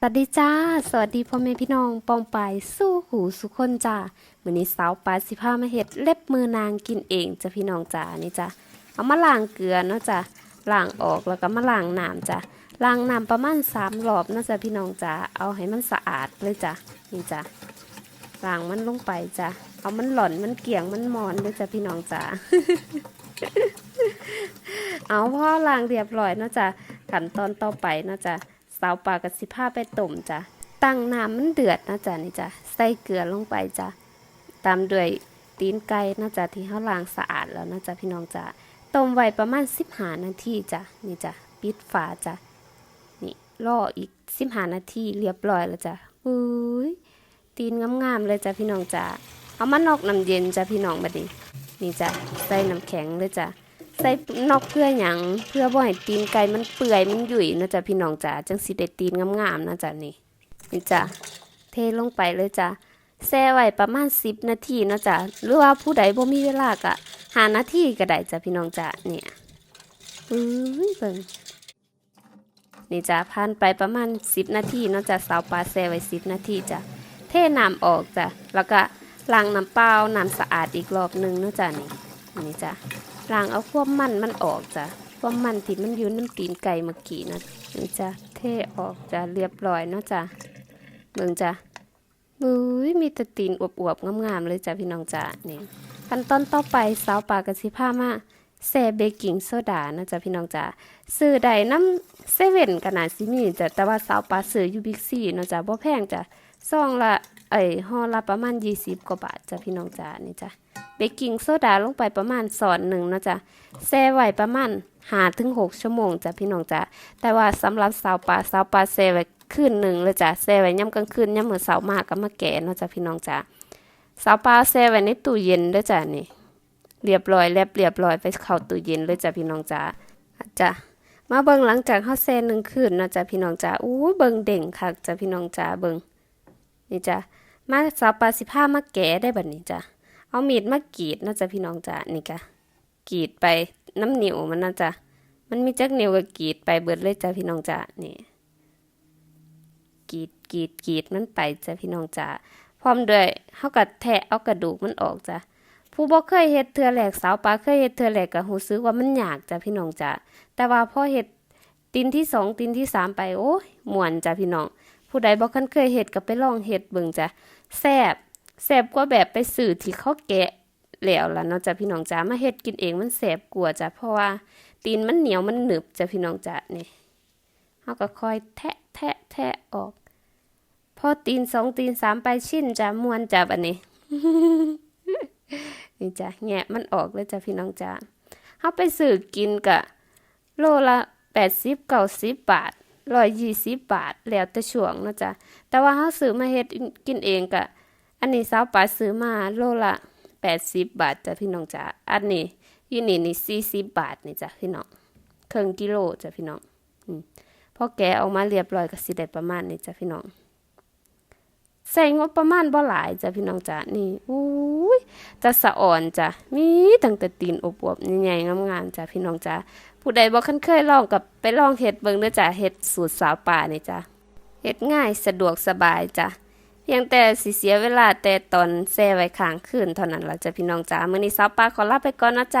สวัสดีจ้า สวัสดีพ่อแม่พี่น้องปองปายสู้หูสุคนจ้ามือนี้สาวปาสิพามาเฮ็ดเล็บมือนางกินเองจ้ะพี่น้องจ้านี่จ้ะเอามาล้างเกลือเนาะจ้ะล้างออกแล้วก็มาล้างน้ำจ้ะล้างน้ำประมาณ3รอบเนาะจ้ะพี่น้องจ้าเอาให้มันสะอาดเลยจ้ะนี่จ้ะล้างมันลงไปจ้ะเอามันหล่อนมันเกลี่ยงมันมอนเลยจ้ะพี่น้องจ้าเอาพ่อล้างเรียบร้อยเนาะจ้ะขั้นตอนต่อไปเนาะจ้ะ สาวปลากับสิผ้าไปต้มจ้ะตั้งน้ำมันเดือดนะจ๊ะนี่จ้ะใส่เกลือลงไปจ้ะตามด้วยตีนไก่นะจ๊ะที่เขาล้างสะอาดแล้วนะจ๊ะพี่น้องจ้ะต้มไว้ประมาณ15นาทีจ้ะนี่จ้ะปิดฝาจ้ะนี่รออีก15นาทีเรียบร้อยแล้วจ้ะอุ้ยตีนงามๆเลยจ้ะพี่น้องจ้ะเอามานอกน้ำเย็นจ้ะพี่น้องบัดนี้นี่จ้ะใส่น้ำแข็งเลยจ้ะ ใส่นอกเพื่อหยังเพื่อบ่ให้ตีนไก่มันเปื่อยมันหยุ่ยนะจ๊ะพี่น้องจ๋าจังสิได้ตีนงามๆนะจ๊ะนี่นี่จ้ะเทลงไปเลยจ้ะแช่ไว้ประมาณ10นาทีนะจ้ะหรือว่าผู้ใดบ่มีเวลาก็หานาทีก็ได้จ้ะพี่น้องจ๋าเนี่ยอุ้ยเบิ่งนี่จ้ะผ่านไปประมาณ10นาทีเนาะจ้ะสาวปลาแช่ไว้10นาทีจ้ะเทน้ำออกจ้ะแล้วก็ล้างน้ำเปล่าน้ำสะอาดอีกรอบหนึงเนาะจ้ะนี่ นี่จ้ะล้างเอาความมันมันออกจ้ะความมันที่มันอยู่น้ำตีนไก่เมื่อกี้นะนี่จ้ะเทออกจ้ะเรียบร้อยเนาะจ้ะเบิ่งจ้ะบุ้ยมีแต่ตีนอวบๆงามๆเลยจ้ะพี่น้องจ้ะนี่ขั้นตอนต่อไปสาวปลากระสิผ้ามาแซ่เบกกิ้งโซดานะจ้ะพี่น้องจ้ะซื้อได้น้ำเซเว่นขนาดซิมีจ้ะแต่ว่าสาวปลาซื้ออยู่บิ๊กซีเนาะจ้ะบ่แพงจ้ะซองละ เอ้ยห่อละประมาณ 20 กว่าบาทจ้ะพี่น้องจ้ะนี่จ้ะเบกกิ้งโซดาลงไปประมาณสอนหนึ่งนะจ้ะแช่ไว้ประมาณหาถึงหกชั่วโมงจ้ะพี่น้องจ้ะแต่ว่าสำหรับสาวปลาสาวปลาแช่ไว้คืนหนึ่งเลยจ้ะแช่ไว้ย่ำกลางคืนย่ำมื้อเสาร์มากก็มาแกะเนะจ้ะพี่น้องจ้ะสาวปลาแช่ไว้ในตู้เย็นเด้อจ้ะนี่เรียบร้อยแลบเรียบร้อยไปเข้าตู้เย็นเลยจ้ะพี่น้องจ้ะจ้ะมาเบิ่งหลังจากเฮาแช่หนึ่งคืนนะจ้ะพี่น้องจ้ะอู้เบิ่งเด่งคักจ้ะพี่น้องจ้ะเบิ่ง นี่จ้ะมาสาวปลาสิพามาแกะได้บัดนี้จ้ะเอามีดมากรีดนะจ๊ะพี่น้องจ้ะนี่กะกรีดไปน้ำเหนียวมันนะจ๊ะมันมีจักเหนียวก็กรีดไปเบิดเลยจ้ะพี่น้องจ้ะนี่กรีดกรีดกรีดมันไปจ้ะพี่น้องจ้ะพร้อมด้วยเฮาก็แทะเอากระดูกมันออกจ้ะผู้บ่เคยเฮ็ดเทือแรกสาวปลาเคยเฮ็ดเทือแรกก็รู้สึกว่ามันยากจ้ะพี่น้องจ้ะแต่ว่าพอเฮ็ดตีนที่สองตีนที่สามไปโอ้ยม่วนจ้ะพี่น้อง ผู้ใดบ่คันเคยเฮ็ดก็ไปลองเฮ็ดเบิ่งจ้ะแซ่บแสบกว่าแบบไปสื่อที่เขาแกะแล้วล่ะเนาะจ้ะพี่น้องจ๋ามาเฮ็ดกินเองมันแสบกว่าจ้ะเพราะว่าตีนมันเหนียวมันหนึบจ้ะพี่น้องจ๋านี่เฮาก็คอยแทะแทะแทะออก พอตีนสองตีนสามไปชิ้นจ้ะมวนจ้ะบัดนี้นี่จ้ะแงะมันออกเลยจ้ะพี่น้องจ๋าเฮาไปซื้อกินกะโลละ80 90บาท ร้อยยี่สิบบาท แล้วแต่ช่วงเนาะจ๊ะ แต่ว่าเขาซื้อมาเฮ็ดกินเองกะ อันนี้สาวปลาซื้อมาโลละแปดสิบบาทจ้ะพี่น้องจ้ะ อันนี้ยูนี่นี่สี่สิบบาทนี่จ้ะพี่น้องครึ่งกิโลจ้ะพี่น้องอพอแกะออกมาเรียบร้อยก็สิได้ประมาณนี้จ้ะพี่น้อง ใส่งบประมาณบ่หลายจ้ะพี่น้องจ้ะนี่อุ้ยจะสะอ่อนจ้ะมีตั้งแต่ตีนอวบใหญ่ๆงามๆจ้ะพี่น้องจ้ะผู้ใดบ่คันเคยลองกับไปลองเฮ็ดเบิ่งเด้อจ้ะเฮ็ดสูตรสาวป่านี่จ้ะเฮ็ดง่ายสะดวกสบายจ้ะเพียงแต่สิเสียเวลาแต่ตอนแซ่ไว้ค้างคืนเท่านั้นล่ะจ้ะพี่น้องจ๋ามื้อนี้สาวปลาขอลาไปก่อนนะจ๊ะ